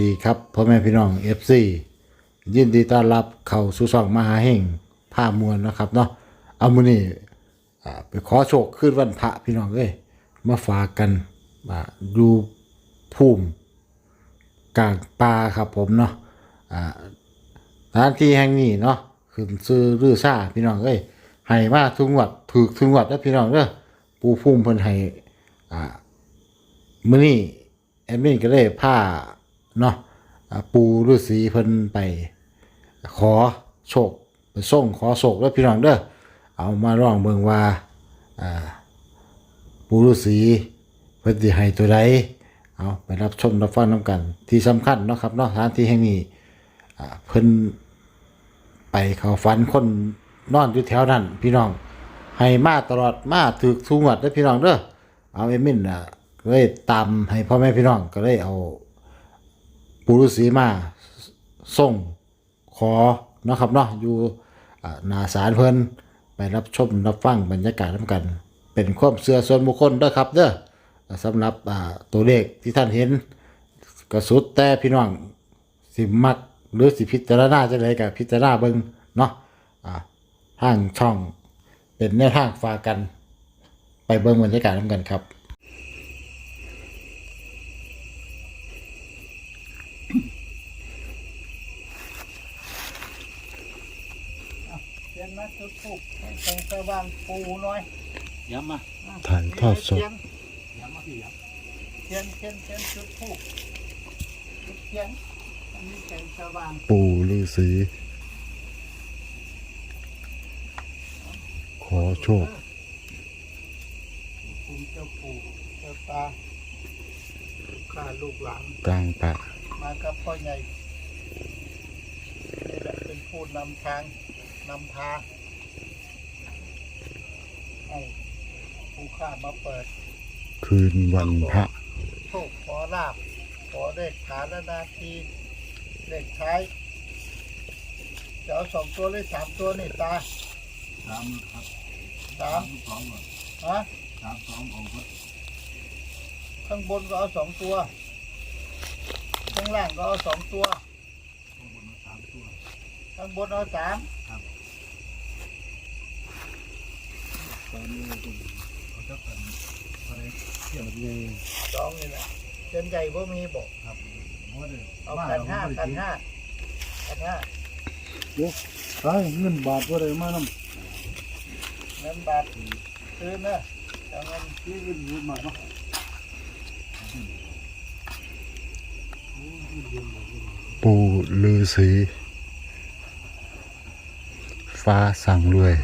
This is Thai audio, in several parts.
ดีครับพ่อแม่พี่น้อง FC ยินดีต้อนรับเข้าสู่ช่องมหาเฮงผ้ามวลนะครับเนาะเอามือนี่ไปขอโชคขึ้นวันพระพี่น้องเอ้ยมาฝากกันอ่าดูภูมิกลางป่าครับผมเนาะอ่าสถานที่แห่งนี้เนาะขึ้นซื้อรือซ่าพี่น้องเอ้ยให้มาทุงวดถูกทุงวดแล้วพี่น้องเด้อปูภูมิเพิ่นให้อ่ามือนี้แอดมินก็เลยพา เนาะปูฤาษีเพิ่นไปขอโชคไปส่งขอโชคแล้วพี่น้องเด้อเอามาร้องเบิ่งว่าปูฤาษีเพิ่นสิให้ตัวใดเอาไปรับชมรับฟังนํกัน ที่สำคัญเนาะครับเนาะสถานที่แห่งนี้เพิ่นไปเขาฝันคนนอนอยู่แถวนั้น พี่น้องให้มาตลอดมาถึกทุงวดเด้อพี่น้องเด้อเอาเอมินอะก็เลยตามให้พ่อแม่พี่น้องก็เลยเอา ปูรุษีมาส่งขอเนาะครับเนาะอยู่นาศาลเพิ่นไปรับชมรับฟังบรรยากาศน้ำกัน เป็นความเชื่อส่วนบุคคลด้อครับเด้อสำหรับตัวเลขที่ท่านเห็นก็สุดแต่พี่น้องสิมักหรือสิพิจารณาจะไดกับพิจารณาเบิงเนาะอ่าทางช่องเป็นแนวทางฝากกัน ไปเบิ่งบรรยากาศน้ำกันครับ เขียนมาทุกทุกตรงสว่างปูหน่อยย้ำมาถ่ายทอดสด ย้ำมาพี่ย้ำเขียนเขียนเขียนทุดถูกทุกเขียนอันนี้แสงสว่างปูฤาษีขอโชคคุณเจ้าปู่เจ้าตาข้าลูกหลานกลางป่ามากับพ่อใหญ่เป็นผู้นำทางนำพา ให้ผู้ข้ามาเปิด คืนวันพระ โชคขอลาบขอเลขฐานและนาทีเลขท้ายจะเอาสองตัวหรือสามตัวนี่ตาำสามครับสามสองก่อนฮะสามสองออกก็ข้างบนก็เอาสองตัว ข้างล่างก็เอาสองตัว ข้างบนสามตัวข้างบนเอาสาม ตอนนี้เขาจะเป็นอะไรเที่ยวเยสองนี่แหละเส้นใหญ่บ่มีบอกครับว่าเด้เอากันห้ากันห้ากันห้าไอ้เงินบาทว่ได้มานเงินบาทซื้อเนอะเอาเงินำนี่เงินเงินมาเนาะปูฤาษีฟ้าสั่งรวย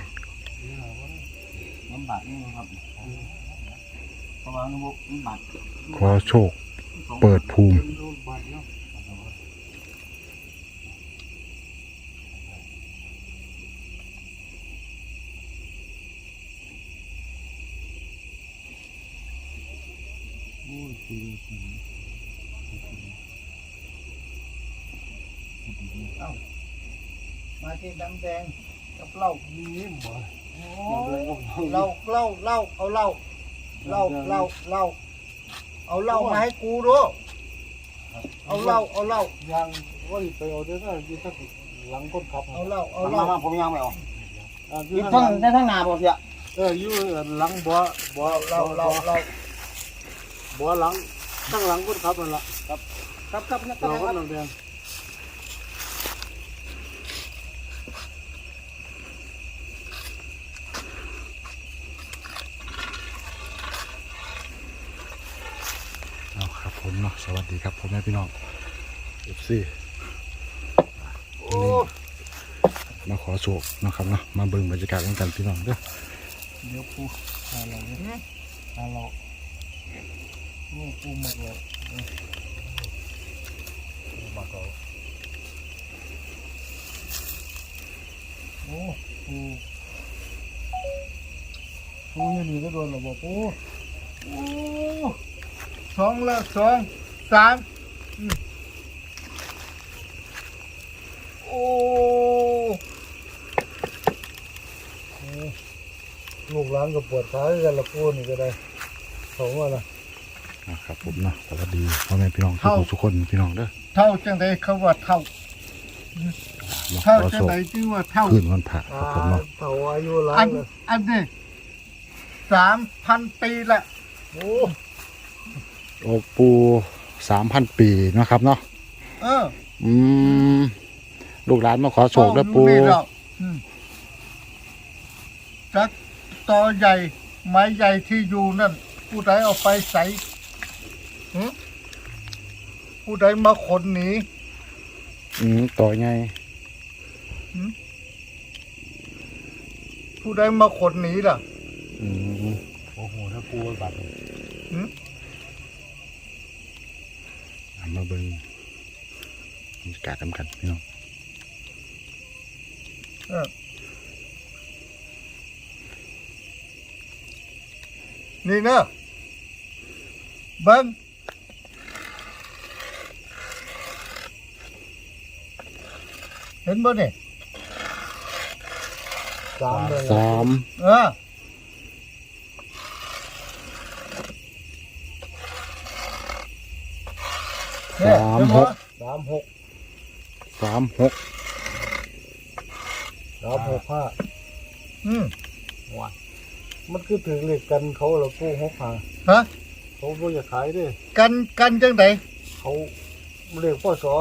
น้ำบาทนี่ครับประมาณน้ำบาทขอโชค เปิดภูมิบาทเนาะมาที่น้ำแดงกับเหล้านี่หมด เหล้าเหล้าเหล้าเอาเหล้าเหล้าเหล้าเหล้าเอาเหล้ามาให้กูดูเอาเหล้าเอาเหล้ายังว่าไปเอาได้ก็ยี่สักหลังก้นขับเอาเหล้าเอาเอาเหล้ามาผมยังไม่เอาอยู่ยี่ทั้ทั้งงได้ทั้งนาบ่เสียเอออยู่หลังบ่อบ่อเหล้าเหล้าเหล้าบ่อหลังตั้งหลังคนขับนั่นล่ะครับครับนะคเรารับคนน้ำแดงเอาครับผม เนาะสวัสดีครับพ่อแม่พี่น้องเอฟซีโอ้มาขอโชคเนาะครับเนาะมาเบิ่งบรรยากาศกันพี่น้องเด้อเดี๋ยวปูหาเราเนี่ยหาเราโอ้ปูหมดเลยมาเก่าโอ้ปูปูอยังนี่ก็โดนหรอบ่ปูโอ้ สองละสองสามอืมโอ้ลูกหลานก็ปวดขาคือกันละปูนี่ก็ได้เขาว่าล่ะอะครับผมเนาะสวัสดีพ่อแม่พี่น้องทุกคนทุกคนพี่น้องเด้อเท่าจังไดเขาว่าเท่ามาขเท่าอจังโชคไดจึงว่าเท่าคืนวันพระครับผมเนาะเท่าอายุหลาอัยนเลยอันนี้สามพันปีละโอ้ โอปูสามพันปีเนาะครับเนาะเอออืมลูกหลานมาขอโชคแล้วปูเอานี่ดอกอืมจักตอใหญ่ ไม้ใหญ่ที่อยู่นั่น ผู้ใดเอาไปใส่หึผู้ใดมาขนหนี อืมต่อไงผู้ใดมาขนหนีล่ะ อืมโอ้โหถ้าปูบัตรเอา มาเบิ่งบรรยากาศทำกันพี่น้องเออนี่เนอะเบิ้งเห็นบ่เนี่ยสามเลยสามเออเนี่ย สามเห็นหบ่กสามหกสามหกสามหกห้าอืมมันคือถึงเลขกันเขาเหราปูหกหาฮะเขาบ่อยากขายเด้วยกันกันจังไดเขาเรียกพ่อสอ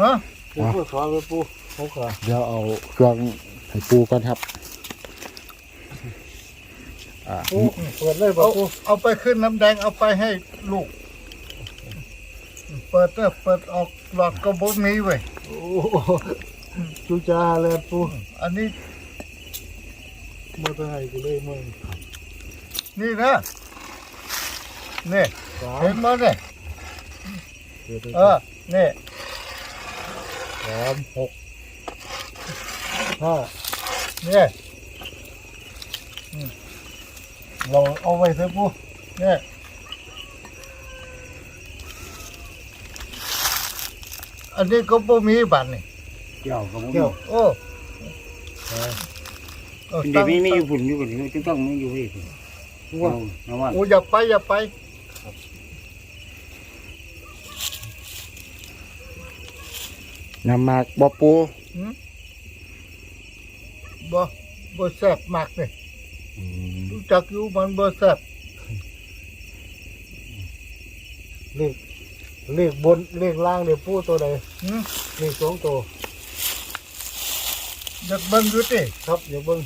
ฮะเรียกพ่อสอไปปูหกหาเดี๋ยวเอาเครื่องให้ปูก่อนครับอ่าปูเปิดเลยบ่เอาปูเอาไปขึ้นน้ำแดงเอาไปให้ลูก เปิดเนอะเปิดออกหลอดก็บ่มีเว้ยโอ้จูจาเลยปูอันนี้เมื่อไหร่กูเลยมึงนี่นะนี่สามเห็นมั้ยเนี่ยเปิดเลยเออนี่สามหกห้านี่ลองเอาไว้เถอะปูนี่ อันนี้ก็บ่มีบัตรนี่เกี่ยวกับผมเกี่ยวโอ้เออเดี๋ยวตั้งนี้ไม่อยู่ฝุ่นอยู่กันจะต้องไม่อยู่ที่ฝุ่นว่านะว่าโอ้อย่าไปอย่าไปยำมากบอปูบ่บ่แซ่บมากนี่รู้จักอยู่มันบ่แซ่บเลข เลขบนเลขล่างเดี๋ยวปูตัวใดหึเลขสองตัวอยากเบิ่งอยู่ติครับเดี๋ยวเบิ้ง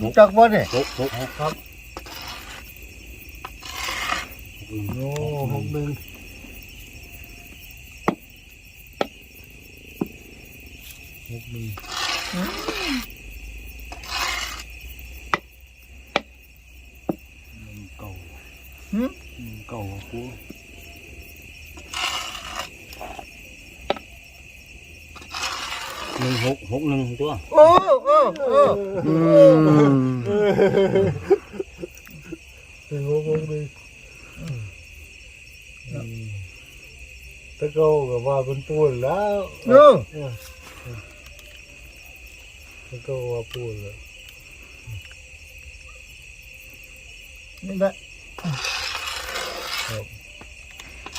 รู้จักบ่นี่หกหกหกครับโอ้หกหนึ่งหกหนึ่ง เก่า หึ เก่ากูหนึ่งหกหกหนึ่งตัวโอ้โอ้โอ้อืม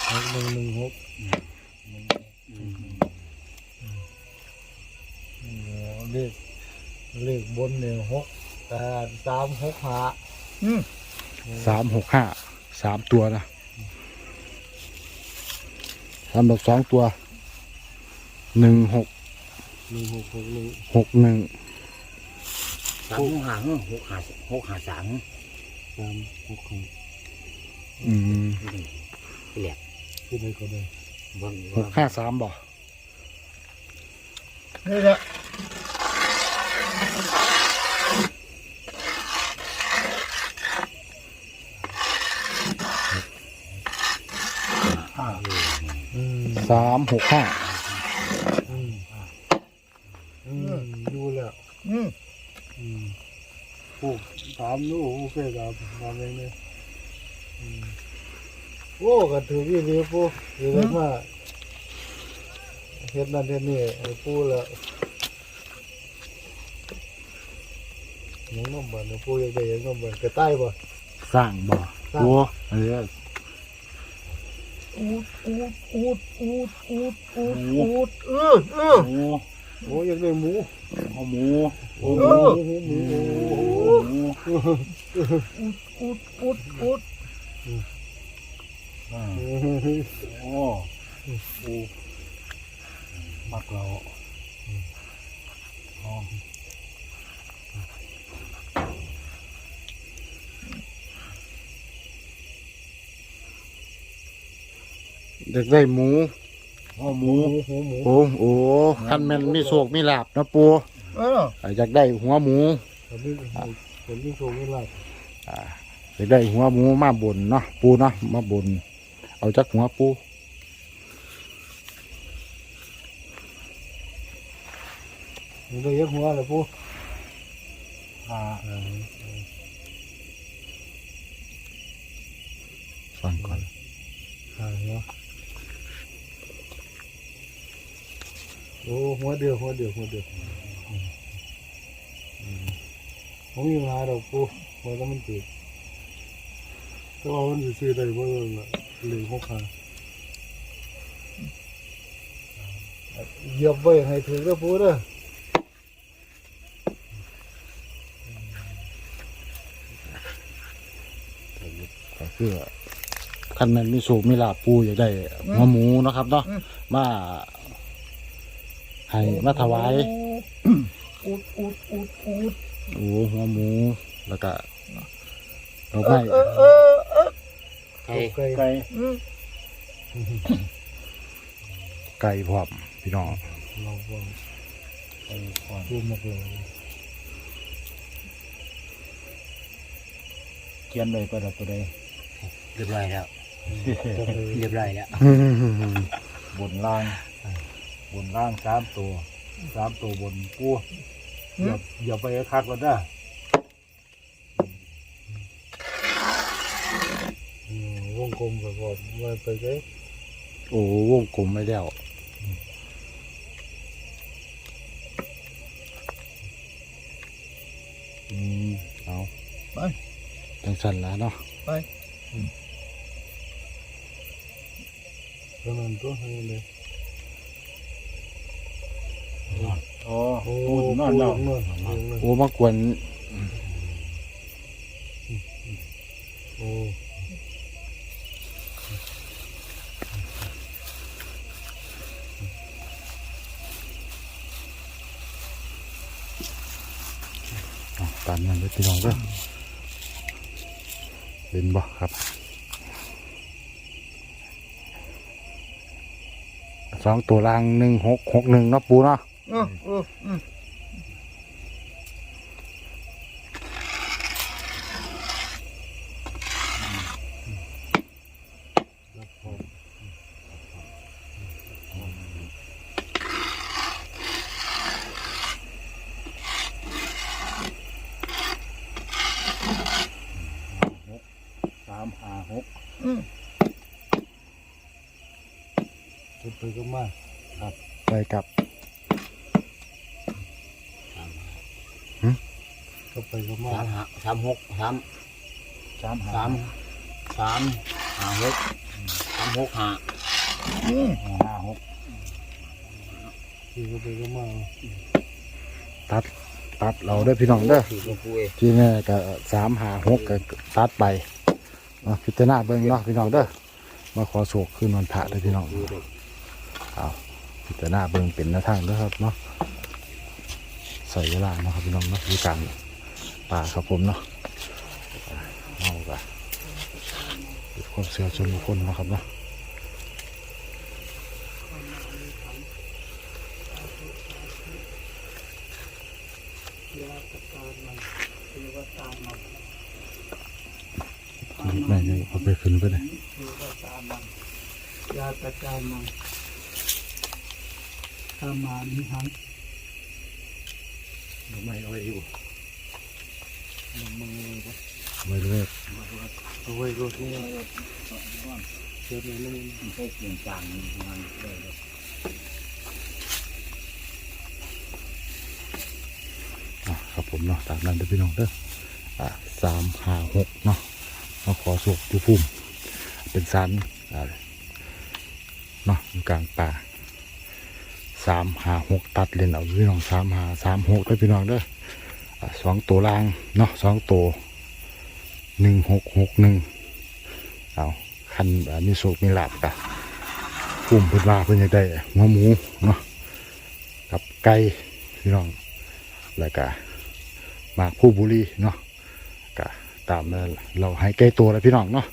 หกหนึ่งหนึ่งหกเลขเลขบนเนี่ยหกแปดสามหกห้าสามหกห้าสามตัวนะสำหรับสองตัวหนึ่งหกหนึ่งหกหกหนึ่งหกหนึ่งสามหกหาหกหาหกหาสามสามหกหกอืมแหลก ที่ไหนก็ได้บนหกห้าสามบ่นี่แหละอืมสามหกห้าอืมอืมดูแล้วอืมอืมโอ้ถามดูโอเคครับมาเองเลยอืม โอ้ก็ถือยี่ดีปูเดี๋ยวมาเฮ็ดนั่นเฮ็ดนี่ไอ้ปูแล้วยังน้ำบันนะปูอยากได้ยังน้ำบันกระต่ายบ่ สร้างบ่สร้างปูเอออูดอูดอูดอูดอูดอูดอูดเออเออหมูโอ้อยากได้หมูเอาหมูโอ้เอหมูอหมูหมูหมูอูดอูดอูดอ่า หมูโอ้ปูมักเราอ๋ออยากได้หมูเอาหมูหมูหมูโอ้โอ้คันแม่นมีโศกมีลาบนะปูเอออยากได้หัวหมู ผมนี่ผมนี่โชว์ไม่หลับอยากได้หัวหมูมาบนเนาะปูเนาะมาบน เอาจากหัวปูมันได้ยักหัวเลยปูอ่าฟังก่อนหาหัวโอ้หัวเดียวหัวเดียวหัวเดียวผมยังหาดอกปูหัวก็มันติดก็ว่ามันจะซื้อได้บ่ล่ะ เหลือหกขาเหยียบไว้ให้ถึงเด้อปูเด้อก็คือคันแม่นมีโศกมีลาบปูอยากได้หัวหมูเนาะครับเนาะมาให้มาถวายอูดอูดอูดอูดโอ้หัวหมูแล้วก็ดอกเอไม้อเออเออเออ ไก่ไก่ไก่อืมไก่พร้อมพี่น้องเราก็ไก่ก่อนปูหมกเลยเขียนเลยก็ได้ตัวใดเรียบร้อยแล้วจะไปเรียบร้อยแล้วบนล่าง บนล่างสามตัวสามตัวบนปูอย่าอย่าไปคัดกันนะ อืมว งกลมกับก่อนไว้ไปเลยโอ้วงกลมไม่แล้วอืมเอาไปจังสันแล้วเนาะไปเท่านั้นตัวให้เลยอ๋อโอ้ปูปูนอนแล้วนอนนอนโอ้มากวนโอ้ามนั่นเลยพี่น้องก็เห็นบ่ครับสองตัวรางหนึ่งหกหกหนึ่งเนาะปูเนาะ เออเอออืม รับพร้อม สามห้าหก อืม จะไปก็มาไปกับก็ไปก็มาสามหาสามหกสามสามห้าสามสามหาหกสามหกหาอืมห้าหกที่ก็ไปก็มาตัดตัดเราเด้อพี่น้องเด้อสี่หลวงปู่เองที่นี่ก็สามหาหกก็ตัดไปเนาะพิจารณาเบิ่งเนาะพี่น้องเด้อมาขอโศกคืนวันพระเด้อพี่น้อง เอาพิจารณาเบิ่งเป็นแนวทางเด้อครับเนาะใส่เวลาเนาะครับพี่น้องเนาะวิการป่าครับผมเนาะเอากะเป็นความเชื่อส่วนบุคคลเนาะครับเนาะแม่ยังเอาไปขึ้นไปเลยยาตะการมังธรร มานิหังไม่เอาไว้อยู่ไว้เลยเอาไว้รถนี่เชื่อไหมไม่ใช่เปลี่ยนจางงานเลยอะครับผมเนาะตามนั้นเด้อพี่น้องเด้ออ่าสามห้าหกเนาะมาขอโชคอยู่พุ่มเป็นสันอ่าเนาะอยู่กลางป่า สามหาหกตัดเลนเอาพี่น้องสามหาสามหกเด้พี่น้องเด้อสองตัวล่างเนาะสองตัวหนึ่งหกหกหนึ่งเอาคันมีโชคมีหลาบกะพุ่มเพิ่นว่าเพิ่นอยากได้หัวหมูเนาะกับไก่พี่น้องแล้วก็มากผู้บุรีเนาะก็ตามนั้นเราให้ใกล้ตัวแล้วพี่น้องเนาะ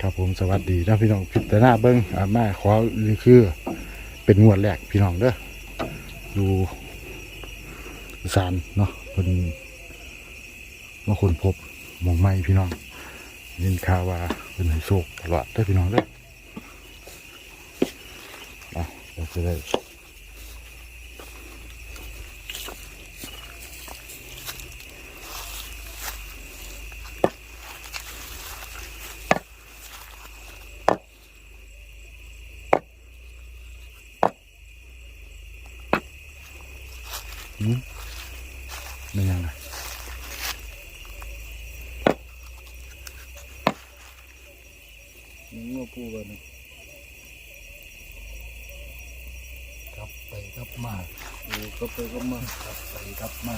ครับผม สวัสดีนะพี่น้องพิจารณาเบิ้งอามาขอนี่คือเป็นงวดแรกพี่น้องเด้อดูสารเนาะคนว่าคนพบมองไม้พี่น้องยินข่าวว่าเป็นไฮโซตลอดได้พี่น้องเด้ออาเราจะได้หืมเป็นยังไง นี่มาปูกันนะกลับไปกลับมาโอ้ก็ไปก็มาไปกลับมา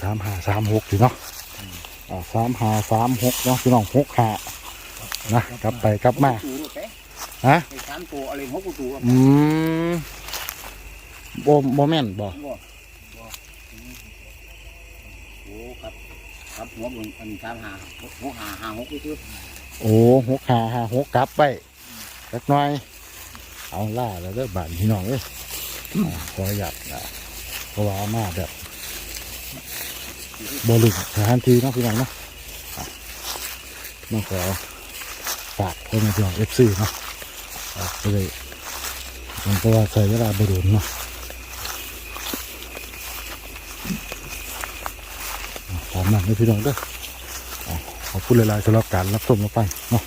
สามห้าสามหกพี่เนาะอ่าสามห้าสามหกเนาะพี่น้องหกห้านะกลับไปกลับมาตูลูกแกฮะไอ้สามตัวอะไรหกตัวอืมโบโบแม่นบ่ บ่บ่โอ้ครับครับ หัวบนอันสามหาหัวหาหาหกคือโอ้หกหาหาหกกลับไปสักหน่อย เอาล่าแล้วเด้อบานพี่น้องเอ้ยอ่าขออยากนะเพราะว่ามาแบบบริสถานที่เนาะพี่น้องเนาะอะต้องขอฝากคนในพี่น้องเอฟซีเนาะอะก็เลยมันก็ว่าใส่เวลาบรุนเนาะอะตามนั้นเลยพี่น้องเด้อขอบคุณหลายๆสำหรับการรับชมรับฟังเนาะ